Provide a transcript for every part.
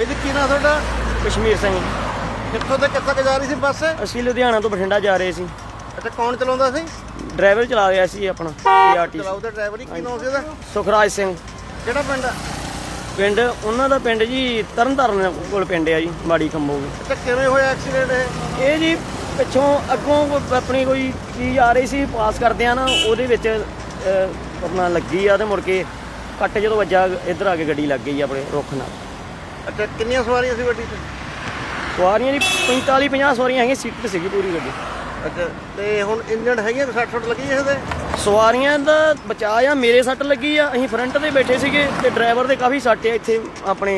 ਬਾਈ ਜੀ ਕੀ ਨਾਂ ਤੁਹਾਡਾ? ਕਸ਼ਮੀਰ ਸਿੰਘ। ਕਿੱਥੋਂ ਤੇ ਕਿੱਥੇ ਜਾ ਰਹੀ ਸੀ ਬੱਸ? ਅਸੀਂ ਲੁਧਿਆਣਾ ਤੋਂ ਬਠਿੰਡਾ ਜਾ ਰਹੇ ਸੀ। ਅੱਛਾ ਕੌਣ ਚਲਾਉਂਦਾ ਸੀ? ਡਰਾਈਵਰ ਚਲਾ ਰਿਹਾ ਸੀ ਆਪਣਾ ਪੀਆਰਟੀਸੀ ਚਲਾਉਦਾ ਡਰਾਈਵਰ ਹੀ ਕੀ ਨਾਮ ਸੀ ਉਹਦਾ? ਸੁਖਰਾਜ ਸਿੰਘ। ਕਿਹੜਾ ਪਿੰਡ ਆ? ਪਿੰਡ ਉਹਨਾਂ ਦਾ ਪਿੰਡ ਜੀ ਤਰਨਤਾਰਨ ਕੋਲ ਪਿੰਡ ਆ ਜੀ ਮਾੜੀ ਕੰਬੋ ਅੱਛਾ ਕਿਵੇਂ ਹੋਇਆ ਐਕਸੀਡੈਂਟ ਇਹ? ਇਹ ਜੀ ਪਿੱਛੋਂ ਅੱਗੋਂ ਆਪਣੀ ਕੋਈ ਚੀਜ਼ ਆ ਰਹੀ ਸੀ ਪਾਸ ਕਰਦੇ ਆ ਨਾ ਉਹਦੇ ਵਿੱਚ ਆਪਣਾ ਲੱਗੀ ਆ ਤੇ ਮੁੜ ਕੇ ਕੱਟ ਜਦੋਂ ਵੱਜਾ ਇੱਧਰ ਆ ਕੇ ਗੱਡੀ ਲੱਗ ਗਈ ਆਪਣੇ ਰੁੱਖ ਨਾਲ। ਅੱਛਾ ਕਿੰਨੀਆਂ ਸਵਾਰੀਆਂ ਸੀ ਗੱਡੀ 'ਚ? ਸਵਾਰੀਆਂ ਜੀ 45 50 ਸਵਾਰੀਆਂ ਹੈਗੀਆਂ ਸੀਟ ਸੀਗੀ ਪੂਰੀ ਗੱਡੀ। ਅੱਛਾ ਤੇ ਹੁਣ ਇੰਜਣ ਹੈਗੀਆਂ 60 60 ਲੱਗੀ ਇਹਦੇ? ਸਵਾਰੀਆਂ ਦਾ ਬਚਾਅ ਆ ਮੇਰੇ ਸੱਟ ਲੱਗੀ ਆ ਅਸੀਂ ਫਰੰਟ ਤੇ ਬੈਠੇ ਸੀਗੇ ਤੇ ਡਰਾਈਵਰ ਦੇ ਕਾਫੀ ਸੱਟ ਆ ਇੱਥੇ ਆਪਣੇ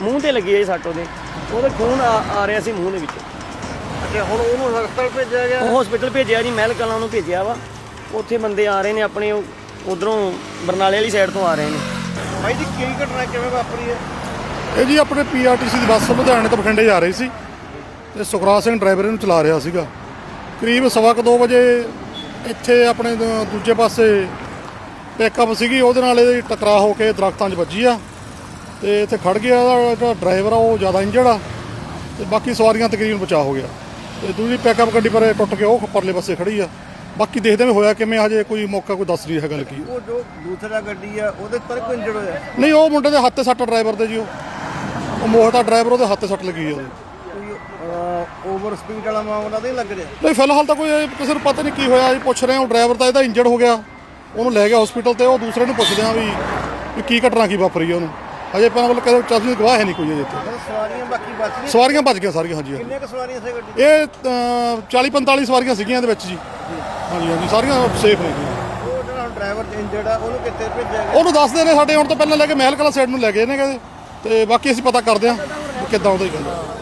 ਮੂੰਹ ਤੇ ਲੱਗੀ ਆ ਜੀ ਸੱਟ ਉਹਦੇ। ਉਹਦੇ ਖੂਨ ਆ ਆ ਰਿਹਾ ਸੀ ਮੂੰਹ ਦੇ ਵਿੱਚ। ਅੱਛਾ ਹੁਣ ਉਹਨੂੰ ਹਸਪਤਾਲ ਭੇਜਿਆ ਗਿਆ? ਉਹ ਹਸਪੀਟਲ ਭੇਜਿਆ ਜੀ ਮਹਿਲ ਕਲਾਂ ਨੂੰ ਭੇਜਿਆ ਵਾ। ਉੱਥੇ ਬੰਦੇ ਆ ਰਹੇ ਨੇ ਆਪਣੇ ਉਧਰੋਂ ਬਰਨਾਲੇ ਵਾਲੀ ਸਾਈਡ ਤੋਂ ਆ ਰਹੇ ਨੇ। ਬਾਈ ਜੀ ਕੀ ਘਟਨਾ ਕਿਵੇਂ ਵਾਪਰੀ ਹੈ? ਇਹ ਜੀ ਆਪਣੇ ਪੀਆਰਟੀਸੀ ਦੀ ਬੱਸ ਲੁਧਿਆਣੇ ਤੋਂ ਬਠਿੰਡੇ ਜਾ ਰਹੀ ਸੀ ਤੇ ਸੁਖਰਾਜ ਸਿੰਘ ਡਰਾਈਵਰ ਇਹਨੂੰ ਚਲਾ ਰਿਹਾ ਸੀਗਾ। ਕਰੀਬ ਸਵਾ ਕੁ ਦੋ ਵਜੇ ਇੱਥੇ ਆਪਣੇ ਦੂਜੇ ਪਾਸੇ ਪਿਕਅਪ ਸੀਗੀ ਉਹਦੇ ਨਾਲ ਇਹਦੀ ਟਕਰਾਅ ਹੋ ਕੇ ਦਰਖਤਾਂ 'ਚ ਵੱਜੀ ਆ ਤੇ ਇੱਥੇ ਖੜ ਗਿਆ ਜਿਹੜਾ ਡਰਾਈਵਰ ਆ ਉਹ ਜ਼ਿਆਦਾ ਇੰਜਰਡ ਆ ਤੇ ਬਾਕੀ ਸਵਾਰੀਆਂ ਤਕਰੀਬਨ ਬਚਾ ਹੋ ਗਿਆ। ਤੇ ਦੂਜੀ ਪਿਕਅਪ ਗੱਡੀ ਪਰ ਟੁੱਟ ਕੇ ਉਹ ਪਰਲੇ ਪਾਸੇ ਖੜੀ ਆ। ਬਾਕੀ ਦੇਖਦੇ ਵੀ ਹੋਇਆ ਕਿਵੇਂ ਹਜੇ ਕੋਈ ਮੌਕਾ ਕੋਈ ਦੱਸ ਨਹੀਂ ਹੈਗਾ ਲੱਗੀ। ਉਹ ਜੋ ਦੂਸਰਾ ਗੱਡੀ ਆ ਉਹਦੇ ਪਰ ਕੋਈ ਇੰਜਰਡ ਹੋਇਆ? ਨਹੀਂ ਉਹ ਮੁੰਡੇ ਦੇ ਹੱਥ ਤੇ ਸੱਟ ਡਰਾਈਵਰ ਦੇ ਜੀ ਉਹ। ਉਹ ਮੋਹਤਾ ਡਰਾਈਵਰ ਉਹਦੇ ਹੱਥ ਸੱਟ ਲੱਗੀ ਉਹਦੇ। ਕੋਈ ਓਵਰ ਸਪੀਡ ਵਾਲਾ ਮਾਮਲਾ ਤਾਂ ਨਹੀਂ ਲੱਗ ਰਿਹਾ? ਨਹੀਂ ਫਿਲਹਾਲ ਤਾਂ ਕੋਈ ਕਿਸੇ ਨੂੰ ਪਤਾ ਨਹੀਂ ਕੀ ਹੋਇਆ ਜੀ ਪੁੱਛ ਰਹੇ ਹਾਂ ਡਰਾਈਵਰ ਤਾਂ ਇਹਦਾ ਇੰਜਰਡ ਹੋ ਗਿਆ। ਉਹਨੂੰ ਲੈ ਗਿਆ ਹਸਪੀਟਲ ਤੇ ਉਹ ਦੂਸਰੇ ਨੂੰ ਪੁੱਛਦੇ ਆ ਵੀ ਵੀ ਕੀ ਘਟਨਾ ਕੀ ਵਾਪਰੀ ਆ ਉਹਨੂੰ। ਆਪਾਂ ਕੋਲ ਕਿਸੇ ਚੱਲ ਨਹੀਂ ਗਵਾਹ ਹੈ ਨਹੀਂ ਕੋਈ ਅਜੇ ਸਵਾਰੀਆਂ ਬਾਕੀ ਬਚ ਗਈਆਂ ਸਵਾਰੀਆਂ ਭੱਜ ਗਈਆਂ ਸਾਰੀਆਂ ਹਾਂਜੀ। ਕਿੰਨੀਆਂ ਕੁ ਸਵਾਰੀਆਂ ਸੀ ਗੱਡੀ? ਇਹ 40 45 ਸਵਾਰੀਆਂ ਸੀਗੀਆਂ ਇਹਦੇ ਵਿੱਚ ਜੀ। ਹਾਂਜੀ ਹਾਂਜੀ ਸਾਰੀਆਂ ਸੇਫ ਨੇ ਜੀ। ਉਹ ਜਿਹੜਾ ਡਰਾਈਵਰ ਇੰਜਰਡ ਆ ਉਹਨੂੰ ਕਿੱਥੇ ਭੇਜਿਆ ਗਿਆ? ਉਹਨੂੰ ਦੱਸਦੇ ਨੇ ਸਾਡੇ ਹੁਣ ਤੋਂ ਪਹਿਲਾਂ ਲੈ ਕੇ ਮਹਿਲ ਕਲਾ ਸਾਈਡ ਨੂੰ ਲੈ ਗਏ ਨੇ ਕਹਿੰਦੇ। ਤੇ ਬਾਕੀ ਅਸੀਂ ਪਤਾ ਕਰਦੇ ਹਾਂ ਵੀ ਕਿੱਦਾਂ ਉਹਦਾ ਹੀ ਗੱਲ